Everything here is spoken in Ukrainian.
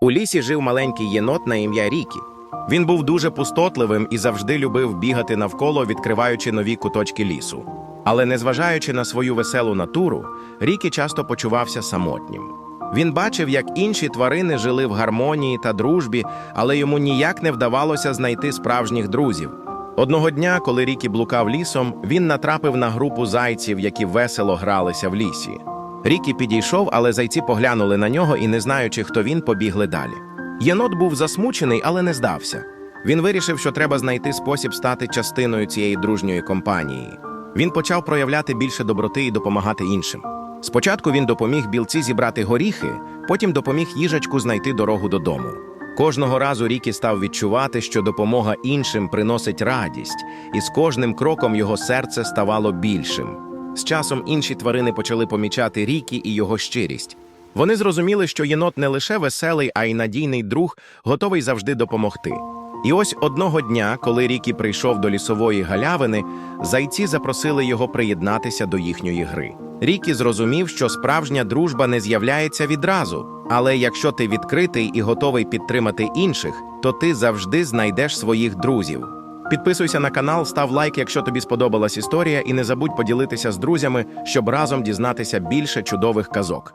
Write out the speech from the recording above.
У лісі жив маленький єнот на ім'я Рікі. Він був дуже пустотливим і завжди любив бігати навколо, відкриваючи нові куточки лісу. Але незважаючи на свою веселу натуру, Рікі часто почувався самотнім. Він бачив, як інші тварини жили в гармонії та дружбі, але йому ніяк не вдавалося знайти справжніх друзів. Одного дня, коли Рікі блукав лісом, він натрапив на групу зайців, які весело гралися в лісі. Рікі підійшов, але зайці поглянули на нього і, не знаючи, хто він, побігли далі. Єнот був засмучений, але не здався. Він вирішив, що треба знайти спосіб стати частиною цієї дружньої компанії. Він почав проявляти більше доброти і допомагати іншим. Спочатку він допоміг білці зібрати горіхи, потім допоміг їжачку знайти дорогу додому. Кожного разу Рікі став відчувати, що допомога іншим приносить радість, і з кожним кроком його серце ставало більшим. З часом інші тварини почали помічати Рікі і його щирість. Вони зрозуміли, що єнот не лише веселий, а й надійний друг, готовий завжди допомогти. І ось одного дня, коли Рікі прийшов до лісової галявини, зайці запросили його приєднатися до їхньої гри. Рікі зрозумів, що справжня дружба не з'являється відразу, але якщо ти відкритий і готовий підтримати інших, то ти завжди знайдеш своїх друзів. Підписуйся на канал, став лайк, якщо тобі сподобалась історія, і не забудь поділитися з друзями, щоб разом дізнатися більше чудових казок.